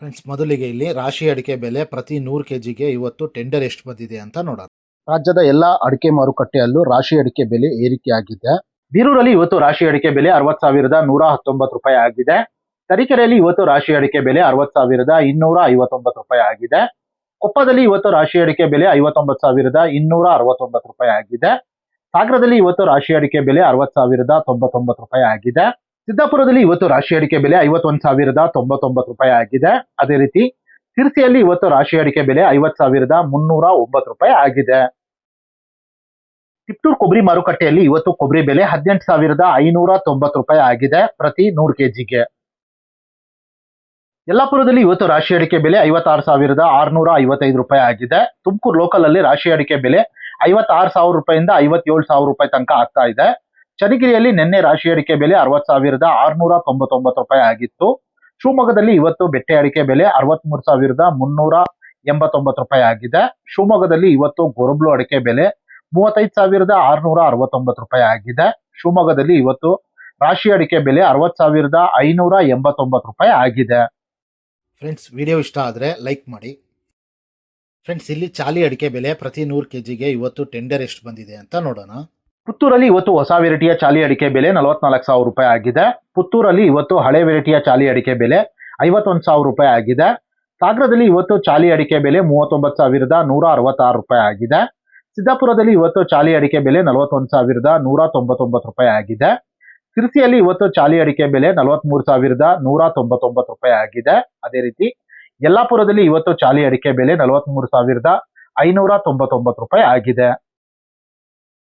Friends ಮೊದಲಿಗೆ ಇಲ್ಲಿ ರಾಶಿ ಅಡಿಕೆ ಬೆಲೆ ಪ್ರತಿ ನೂರು ಕೆಜಿಗೆ ಇವತ್ತು ಟೆಂಡರ್ ಎಷ್ಟು ಬಂದಿದೆ ಅಂತ ನೋಡೋಣ. ರಾಜ್ಯದ ಎಲ್ಲಾ ಅಡಿಕೆ ಮಾರುಕಟ್ಟೆಯಲ್ಲೂ ರಾಶಿ ಅಡಿಕೆ ಬೆಲೆ ಏರಿಕೆಯಾಗಿದೆ. ಬೀರೂರಲ್ಲಿ ಇವತ್ತು ರಾಶಿ ಅಡಿಕೆ ಬೆಲೆ ಅರವತ್ ಸಾವಿರದ ನೂರ ಹತ್ತೊಂಬತ್ತು ರೂಪಾಯಿ ಆಗಿದೆ. ತರೀಕೆರೆಯಲ್ಲಿ ಇವತ್ತು ರಾಶಿ ಅಡಿಕೆ ಬೆಲೆ ಅರವತ್ ಸಾವಿರದ ಇನ್ನೂರ ಐವತ್ತೊಂಬತ್ತು ರೂಪಾಯಿ ಆಗಿದೆ. ಕೊಪ್ಪದಲ್ಲಿ ಇವತ್ತು ರಾಶಿ ಅಡಿಕೆ ಬೆಲೆ ಐವತ್ತೊಂಬತ್ತು ಸಾವಿರದ ಇನ್ನೂರ ಅರವತ್ತೊಂಬತ್ತು ರೂಪಾಯಿ ಆಗಿದೆ. ಸಾಗರದಲ್ಲಿ ಇವತ್ತು ರಾಶಿ ಅಡಿಕೆ ಬೆಲೆ ಅರವತ್ ಸಾವಿರದ ತೊಂಬತ್ತೊಂಬತ್ತು ರೂಪಾಯಿ ಆಗಿದೆ. ಸಿದ್ದಾಪುರದಲ್ಲಿ ಇವತ್ತು ರಾಶಿ ಅಡಿಕೆ ಬೆಲೆ ಐವತ್ತೊಂದು ಸಾವಿರದ ತೊಂಬತ್ತೊಂಬತ್ತು ರೂಪಾಯಿ ಆಗಿದೆ. ಅದೇ ರೀತಿ ಸಿರ್ಸಿಯಲ್ಲಿ ಇವತ್ತು ರಾಶಿ ಅಡಿಕೆ ಬೆಲೆ ಐವತ್ ಸಾವಿರದ ಮುನ್ನೂರ ಒಂಬತ್ತು ರೂಪಾಯಿ ಆಗಿದೆ. ತಿಪ್ಟೂರು ಕೊಬ್ಬರಿ ಮಾರುಕಟ್ಟೆಯಲ್ಲಿ ಇವತ್ತು ಕೊಬ್ಬರಿ ಬೆಲೆ ಹದಿನೆಂಟು ಸಾವಿರದ ಐನೂರ ತೊಂಬತ್ತು ರೂಪಾಯಿ ಆಗಿದೆ ಪ್ರತಿ ನೂರು ಕೆಜಿಗೆ. ಯಲ್ಲಾಪುರದಲ್ಲಿ ಇವತ್ತು ರಾಶಿ ಅಡಿಕೆ ಬೆಲೆ ಐವತ್ತಾರು ಸಾವಿರದ ಆರುನೂರ ಐವತ್ತೈದು ರೂಪಾಯಿ ಆಗಿದೆ. ತುಮಕೂರು ಲೋಕಲ್ ಅಲ್ಲಿ ರಾಶಿ ಅಡಿಕೆ ಬೆಲೆ ಐವತ್ತಾರು ಸಾವಿರ ರೂಪಾಯಿಂದ ಐವತ್ತೇಳು ಸಾವಿರ ರೂಪಾಯಿ ತನಕ ಆಗ್ತಾ ಇದೆ. ಚನ್ನಗಿರಿಯಲ್ಲಿ ನಿನ್ನೆ ರಾಶಿ ಅಡಿಕೆ ಬೆಲೆ ಅರವತ್ ಸಾವಿರದ ಆರುನೂರ ತೊಂಬತ್ತೊಂಬತ್ತು ರೂಪಾಯಿ ಆಗಿತ್ತು. ಶಿವಮೊಗ್ಗದಲ್ಲಿ ಇವತ್ತು ಬೆಟ್ಟೆ ಅಡಿಕೆ ಬೆಲೆ ಅರವತ್ಮೂರು ಸಾವಿರದ ಮುನ್ನೂರ ಎಂಬತ್ತೊಂಬತ್ತು ರೂಪಾಯಿ ಆಗಿದೆ. ಶಿವಮೊಗ್ಗದಲ್ಲಿ ಇವತ್ತು ಗೊರಬ್ಲು ಅಡಿಕೆ ಬೆಲೆ ಮೂವತ್ತೈದು ಸಾವಿರದ ಆರುನೂರ ಅರವತ್ತೊಂಬತ್ತು ರೂಪಾಯಿ ಆಗಿದೆ. ಶಿವಮೊಗ್ಗದಲ್ಲಿ ಇವತ್ತು ರಾಶಿ ಅಡಿಕೆ ಬೆಲೆ ಅರವತ್ ಸಾವಿರದ ಐನೂರ ಎಂಬತ್ತೊಂಬತ್ತು ರೂಪಾಯಿ ಆಗಿದೆ. ಫ್ರೆಂಡ್ಸ್ ವಿಡಿಯೋ ಇಷ್ಟ ಆದರೆ ಲೈಕ್ ಮಾಡಿ. ಫ್ರೆಂಡ್ಸ್ ಇಲ್ಲಿ ಚಾಲಿ ಅಡಿಕೆ ಬೆಲೆ ಪ್ರತಿ ನೂರು ಕೆ ಜಿಗೆ ಇವತ್ತು ಟೆಂಡರ್ ಎಷ್ಟು ಬಂದಿದೆ ಅಂತ ನೋಡೋಣ. ಪುತ್ತೂರಲ್ಲಿ ಇವತ್ತು ಹೊಸ ವೆರೈಟಿಯ ಚಾಲಿ ಅಡಿಕೆ ಬೆಲೆ ನಲವತ್ನಾಲ್ಕು ಸಾವಿರ ರೂಪಾಯಿ ಆಗಿದೆ. ಪುತ್ತೂರಲ್ಲಿ ಇವತ್ತು ಹಳೆ ವೆರೈಟಿಯ ಚಾಲಿ ಅಡಿಕೆ ಬೆಲೆ ಐವತ್ತೊಂದು ಸಾವಿರ ರೂಪಾಯಿ ಆಗಿದೆ. ಸಾಗರದಲ್ಲಿ ಇವತ್ತು ಚಾಲಿ ಅಡಿಕೆ ಬೆಲೆ ಮೂವತ್ತೊಂಬತ್ತು ಸಾವಿರದ ನೂರ ಅರವತ್ತಾರು ರೂಪಾಯಿ ಆಗಿದೆ. ಸಿದ್ದಾಪುರದಲ್ಲಿ ಇವತ್ತು ಚಾಲಿ ಅಡಿಕೆ ಬೆಲೆ ನಲವತ್ತೊಂದು ಸಾವಿರದ ನೂರ ತೊಂಬತ್ತೊಂಬತ್ತು ರೂಪಾಯಿ ಆಗಿದೆ. ಸಿರ್ಸಿಯಲ್ಲಿ ಇವತ್ತು ಚಾಲಿ ಅಡಿಕೆ ಬೆಲೆ ನಲವತ್ಮೂರು ಸಾವಿರದ ನೂರ ತೊಂಬತ್ತೊಂಬತ್ತು ರೂಪಾಯಿ ಆಗಿದೆ. ಅದೇ ರೀತಿ ಯಲ್ಲಾಪುರದಲ್ಲಿ ಇವತ್ತು ಚಾಲಿ ಅಡಿಕೆ ಬೆಲೆ ನಲವತ್ಮೂರು ಸಾವಿರದ ಐನೂರ ತೊಂಬತ್ತೊಂಬತ್ತು ರೂಪಾಯಿ ಆಗಿದೆ.